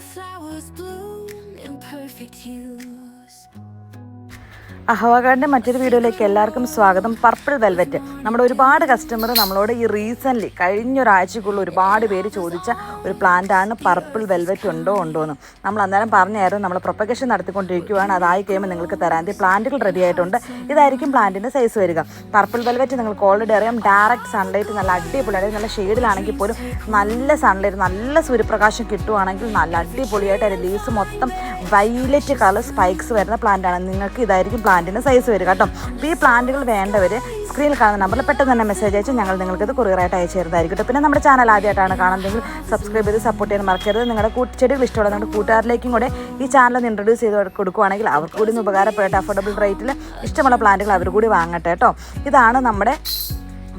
flowers bloom in perfect hues. അഹ്വാഗാർഡിന്റെ മറ്റൊരു വീഡിയോയിലേക്ക് എല്ലാവർക്കും സ്വാഗതം. പർപ്പിൾ വെൽവെറ്റ് നമ്മുടെ ഒരുപാട് കസ്റ്റമർ നമ്മളോട് ഈ റീസെന്റ്ലി കഴിഞ്ഞ ഒരാഴ്ചക്കുള്ള ഒരുപാട് പേര് ചോദിച്ച ഒരു പ്ലാന്റാണ് പർപ്പിൾ വെൽവെറ്റ് ഉണ്ടോ ഉണ്ടോ എന്ന് നമ്മൾ അന്നേരം പറഞ്ഞായിരുന്നു നമ്മൾ പ്രൊപ്പഗേഷൻ നടത്തിക്കൊണ്ടിരിക്കുകയാണ് അതായി കഴിയുമ്പോൾ നിങ്ങൾക്ക് തരാൻ പ്ലാന്റുകൾ റെഡി ആയിട്ടുണ്ട്. ഇതായിരിക്കും പ്ലാന്റിന്റെ സൈസ് വരിക. പർപ്പിൾ വെൽവെറ്റ് നിങ്ങൾക്ക് ഓൾറെഡി അറിയാം. ഡയറക്റ്റ് സൺലൈറ്റ് നല്ല അടിപൊളിയായിട്ട് നല്ല ഷെയ്ഡിലാണെങ്കിൽ പോലും നല്ല സൺലൈറ്റ് നല്ല സൂര്യപ്രകാശം കിട്ടുവാണെങ്കിൽ നല്ല അടിപൊളിയായിട്ട് അതിന്റെ ലീവ്സ് മൊത്തം വൈലറ്റ് കളർ സ്പൈക്സ് വരുന്ന പ്ലാന്റാണ് നിങ്ങൾക്ക് ഇതായിരിക്കും പ്ലാന്റിന്റെ സൈസ് വരിക കേട്ടോ. അപ്പോൾ ഈ പ്ലാന്റുകൾ വേണ്ടവർ സ്ക്രീനിൽ കാണുന്ന നമ്പറിൽ പെട്ടെന്ന് തന്നെ മെസ്സേജ് അയച്ച് ഞങ്ങൾ നിങ്ങൾക്ക് ഇത് കൊറിയറായിട്ട് അയച്ചു തരുന്നതായിരിക്കും പിന്നെ നമ്മുടെ ചാനൽ ആദ്യമായിട്ടാണ് കാണുന്നതെങ്കിൽ സബ്സ്ക്രൈബ് ചെയ്ത് സപ്പോർട്ട് ചെയ്യാൻ മറക്കരുത്. നിങ്ങളുടെ കൂട്ടിച്ചെടികൾ ഇഷ്ടമുള്ള നിങ്ങളുടെ കൂട്ടുകാരിലേക്കും കൂടെ ഈ ചാനൽ ഒന്ന് ഇൻട്രൊഡ്യൂസ് ചെയ്ത് കൊടുക്കുകയാണെങ്കിൽ അവർക്ക് കൂടി ഒന്ന് ഉപകാരപ്പെടട്ടെ. അഫോർഡബിൾ റേറ്റിൽ ഇഷ്ടമുള്ള പ്ലാന്റുകൾ അവർ കൂടി വാങ്ങട്ടെ കേട്ടോ. ഇതാണ് നമ്മുടെ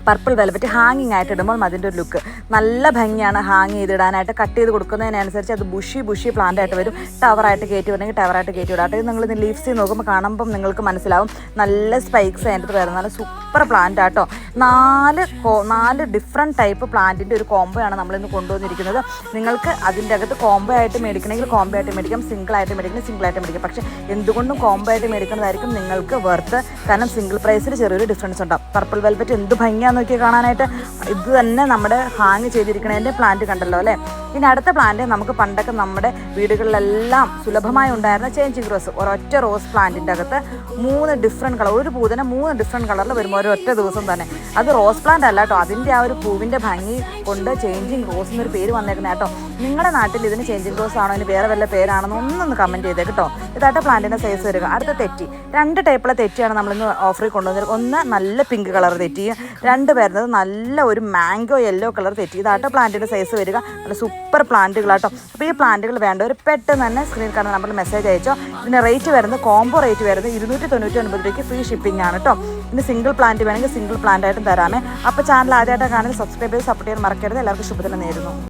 പർപ്പിൾ വെൽവെറ്റ് ഹാങ്ങിങ് ആയിട്ട് ഇടുമ്പോൾ അതിന്റെ ഒരു ലുക്ക് നല്ല ഭംഗിയാണ് ഹാങ് ചെയ്തിടാനായിട്ട് കട്ട് ചെയ്ത് കൊടുക്കുന്നതിനനുസരിച്ച് അത് ബുഷി ബുഷി പ്ലാന്റ് ആയിട്ട് വരും. ടവറായിട്ട് കയറ്റി വരണമെങ്കിൽ ടവറായിട്ട് കയറ്റി വിടാം. ഇത് നിങ്ങൾ ലീവ്സ് നോക്കുമ്പോൾ കാണുമ്പം നിങ്ങൾക്ക് മനസ്സിലാവും. നല്ല സ്പൈക്സ് അതിന്റെ വരുന്ന നല്ല സൂപ്പർ പ്ലാന്റ് ആട്ടോ. നാല് നാല് ഡിഫറെന്റ് ടൈപ്പ് പ്ലാന്റിന്റെ ഒരു കോംബോ ആണ് നമ്മളിന്ന് കൊണ്ടുവന്നിരിക്കുന്നത്. നിങ്ങൾക്ക് അതിന്റെ അകത്ത് കോംബോ ആയിട്ട് മേടിക്കണമെങ്കിൽ കോംബോ ആയിട്ട് മേടിക്കാം സിംഗിൾ ആയിട്ട് മേടിക്കണം സിംഗിൾ ആയിട്ട് മേടിക്കാം. പക്ഷേ എന്തുകൊണ്ടും കോംബോ ആയിട്ട് മേടിക്കുന്നതായിരിക്കും നിങ്ങൾക്ക് വർത്ത് കാരണം സിംഗിൾ പ്രൈസിൽ ചെറിയൊരു ഡിഫറൻസ് ഉണ്ടാവും. പർപ്പിൾ വെൽവെറ്റ് എന്ത് ഭംഗിയാന്ന് നോക്കി കാണാനായിട്ട്. ഇത് തന്നെ നമ്മുടെ ഹാങ് ചെയ്തിരിക്കണതിന്റെ പ്ലാന്റ് കണ്ടല്ലോ അല്ലേ? ഇനി അടുത്ത പ്ലാന്റ് നമുക്ക് പണ്ടൊക്കെ നമ്മുടെ വീടുകളിലെല്ലാം സുലഭമായി ഉണ്ടായിരുന്ന ചേഞ്ചിങ് റോസ് ഒരൊറ്റ റോസ് പ്ലാന്റിന്റെ അകത്ത് മൂന്ന് ഡിഫറെന്റ് കളർ ഒരു പൂതന മൂന്ന് ഡിഫറെന്റ് കളറിൽ വരുമ്പോൾ ഒരൊറ്റ ദിവസം തന്നെ അത് റോസ് പ്ലാന്റ് അല്ല കേട്ടോ. അതിന്റെ ആ ഒരു പൂവിന്റെ ഭംഗി കൊണ്ട് ചേഞ്ചിങ് റോസ് എന്നൊരു പേര് വന്നേക്കുന്നത് കേട്ടോ. നിങ്ങളുടെ നാട്ടിൽ ഇതിന് ചേഞ്ചിങ് റോസ് ആണോ? ഇനി വേറെ വല്ല പേരാണെന്ന് ഒന്നൊന്ന് കമന്റ് ചെയ്തേ കേട്ടോ. ഇതായിട്ട് പ്ലാന്റിന്റെ സൈസ് വരിക. അടുത്ത തെറ്റി. രണ്ട് ടൈപ്പുള്ള തെറ്റിയാണ് നമ്മളിന്ന് ഓഫറിൽ കൊണ്ടുവന്നത്. ഒന്ന് നല്ല പിങ്ക് കളർ തെറ്റി. രണ്ട് വരുന്നത് നല്ല ഒരു മാംഗോ യെല്ലോ കളർ തെറ്റി. ഇതായിട്ട് പ്ലാന്റിന്റെ സൈസ് വരിക. നല്ല സൂപ്പർ പ്ലാന്റുകളാട്ടോ അപ്പോൾ ഈ പ്ലാന്റുകൾ വേണ്ട ഒരു പെട്ടെന്ന് തന്നെ സ്ക്രീൻ കാണുന്ന നമ്മൾ മെസ്സേജ് അയച്ചോ. ഇതിന്റെ റേറ്റ് വരുന്നത് കോംബോ റേറ്റ് വരുന്നത് ഇരുന്നൂറ്റി തൊണ്ണൂറ്റി ഒൻപത് രൂപയ്ക്ക് ഫ്രീ ഷിപ്പിംഗ് ആണ് കേട്ടോ ഇനി സിംഗിൾ പ്ലാന്റ് വേണമെങ്കിൽ സിംഗിൾ പ്ലാന്റ് ആയിട്ടും തരാമേ അപ്പോൾ ചാനൽ ആദ്യമായിട്ട് കാണാൻ സബ്സ്ക്രൈബ് ചെയ്ത് സപ്പോർട്ട് ചെയ്യാൻ മറക്കരുത്. എല്ലാവർക്കും ശുഭദിനം നേരുന്നു.